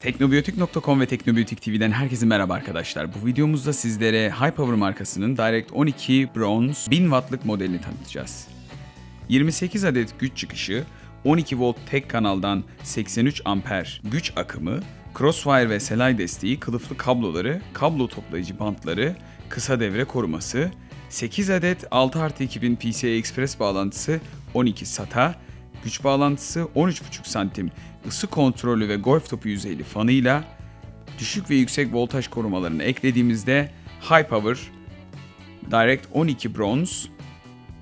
Teknobiyotik.com ve Teknobiyotik TV'den herkese merhaba arkadaşlar. Bu videomuzda sizlere High Power markasının Direct 12 Bronze 1000 wattlık modelini tanıtacağız. 28 adet güç çıkışı, 12 volt tek kanaldan 83 amper güç akımı, Crossfire ve Selay desteği, kılıflı kabloları, kablo toplayıcı bantları, kısa devre koruması, 8 adet 6 artı 2000 PCI Express bağlantısı, 12 SATA, güç bağlantısı 13,5 santim ısı kontrolü ve golf topu yüzeyli fanıyla düşük ve yüksek voltaj korumalarını eklediğimizde High Power Direct 12 Bronze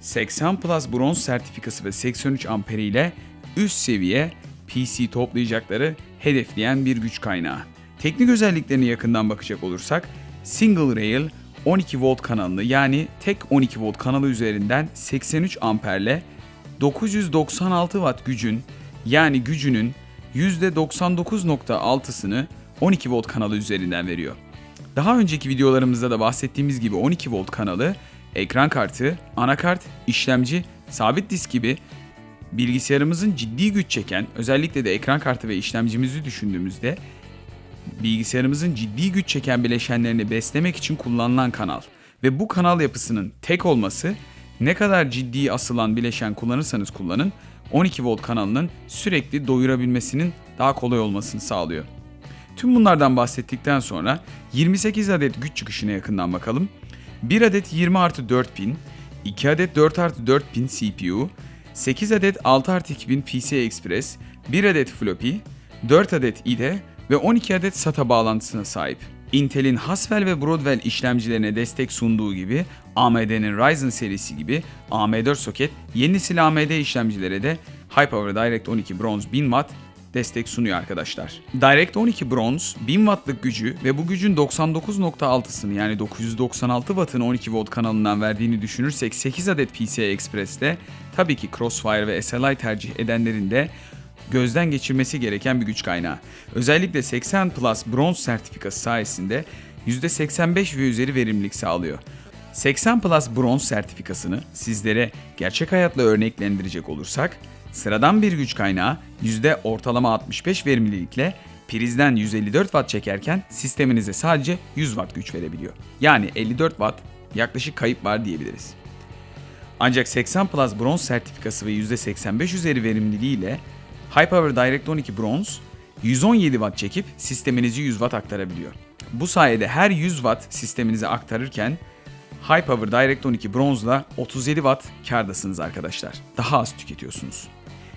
80 Plus bronz sertifikası ve 83 amperi ile üst seviye PC toplayacakları hedefleyen bir güç kaynağı. Teknik özelliklerine yakından bakacak olursak single rail 12 volt kanalını yani tek 12 volt kanalı üzerinden 83 amperle 996 watt gücün yani gücünün %99.6'sını 12 volt kanalı üzerinden veriyor. Daha önceki videolarımızda da bahsettiğimiz gibi 12 volt kanalı ekran kartı, anakart, işlemci, sabit disk gibi bilgisayarımızın ciddi güç çeken, özellikle de ekran kartı ve işlemcimizi düşündüğümüzde bilgisayarımızın ciddi güç çeken bileşenlerini beslemek için kullanılan kanal. Ve bu kanal yapısının tek olması ne kadar ciddi asılan bileşen kullanırsanız kullanın 12 volt kanalının sürekli doyurabilmesinin daha kolay olmasını sağlıyor. Tüm bunlardan bahsettikten sonra 28 adet güç çıkışına yakından bakalım. 1 adet 20 artı 4 pin, 2 adet 4 artı 4 pin CPU, 8 adet 6 artı 2000 PCI Express, 1 adet floppy, 4 adet IDE ve 12 adet SATA bağlantısına sahip. Intel'in Haswell ve Broadwell işlemcilerine destek sunduğu gibi AMD'nin Ryzen serisi gibi AM4 soket yeni nesil AMD işlemcilere de Power Direct 12 Bronze 1000 Watt destek sunuyor arkadaşlar. Direct 12 Bronze 1000 wattlık gücü ve bu gücün 99.6'sını yani 996 wattını 12 volt kanalından verdiğini düşünürsek 8 adet PCI Express'te tabii ki Crossfire ve SLI tercih edenlerin de gözden geçirmesi gereken bir güç kaynağı. Özellikle 80 Plus bronz sertifikası sayesinde %85 ve üzeri verimlilik sağlıyor. 80 Plus bronz sertifikasını sizlere gerçek hayatla örneklendirecek olursak, sıradan bir güç kaynağı yüzde ortalama 65 verimlilikle prizden 154 watt çekerken sisteminize sadece 100 watt güç verebiliyor. Yani 54 watt yaklaşık kayıp var diyebiliriz. Ancak 80 Plus bronz sertifikası ve %85 üzeri verimliliğiyle High Power Direct 12 Bronze 117 watt çekip sisteminizi 100 watt aktarabiliyor. Bu sayede her 100 watt sisteminize aktarırken High Power Direct 12 Bronze'la 37 watt kardasınız arkadaşlar. Daha az tüketiyorsunuz.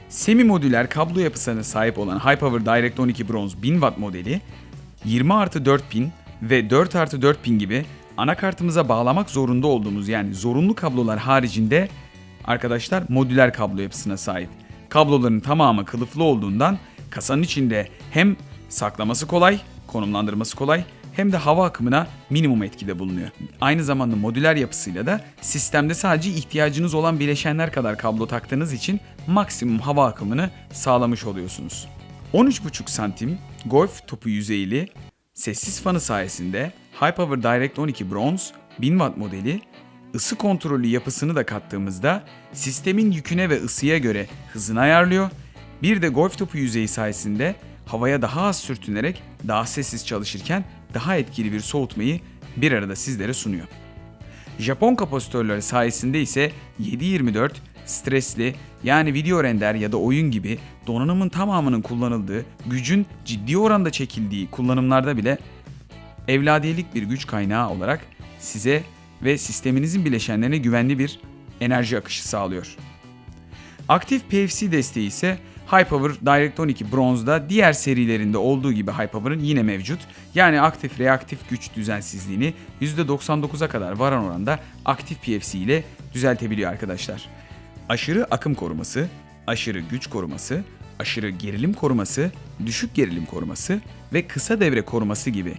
Semi modüler kablo yapısına sahip olan High Power Direct 12 Bronze 1000 watt modeli 20 artı 4 pin ve 4 artı 4 pin gibi anakartımıza bağlamak zorunda olduğumuz yani zorunlu kablolar haricinde arkadaşlar modüler kablo yapısına sahip. Kabloların tamamı kılıflı olduğundan kasanın içinde hem saklaması kolay, konumlandırması kolay hem de hava akımına minimum etkide bulunuyor. Aynı zamanda modüler yapısıyla da sistemde sadece ihtiyacınız olan bileşenler kadar kablo taktığınız için maksimum hava akımını sağlamış oluyorsunuz. 13,5 santim golf topu yüzeyli sessiz fanı sayesinde High Power Direct 12 Bronze 1000 watt modeli ısı kontrolü yapısını da kattığımızda sistemin yüküne ve ısıya göre hızını ayarlıyor. Bir de golf topu yüzeyi sayesinde havaya daha az sürtünerek daha sessiz çalışırken daha etkili bir soğutmayı bir arada sizlere sunuyor. Japon kapasitörleri sayesinde ise 7/24 stresli yani video render ya da oyun gibi donanımın tamamının kullanıldığı, gücün ciddi oranda çekildiği kullanımlarda bile evladiyelik bir güç kaynağı olarak size ve sisteminizin bileşenlerine güvenli bir enerji akışı sağlıyor. Aktif PFC desteği ise High Power Direct 12 Bronze'da diğer serilerinde olduğu gibi High Power'ın yine mevcut. Yani aktif reaktif güç düzensizliğini %99'a kadar varan oranda aktif PFC ile düzeltebiliyor arkadaşlar. Aşırı akım koruması, aşırı güç koruması, aşırı gerilim koruması, düşük gerilim koruması ve kısa devre koruması gibi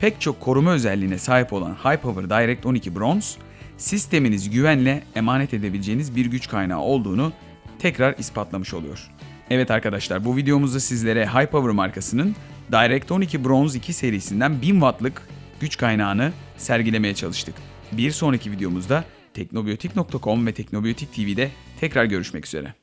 pek çok koruma özelliğine sahip olan High Power Direct 12 Bronze, sisteminiz güvenle emanet edebileceğiniz bir güç kaynağı olduğunu tekrar ispatlamış oluyor. Evet arkadaşlar bu videomuzda sizlere High Power markasının Direct 12 Bronze 2 serisinden 1000 wattlık güç kaynağını sergilemeye çalıştık. Bir sonraki videomuzda teknobiyotik.com ve Teknobiyotik TV'de tekrar görüşmek üzere.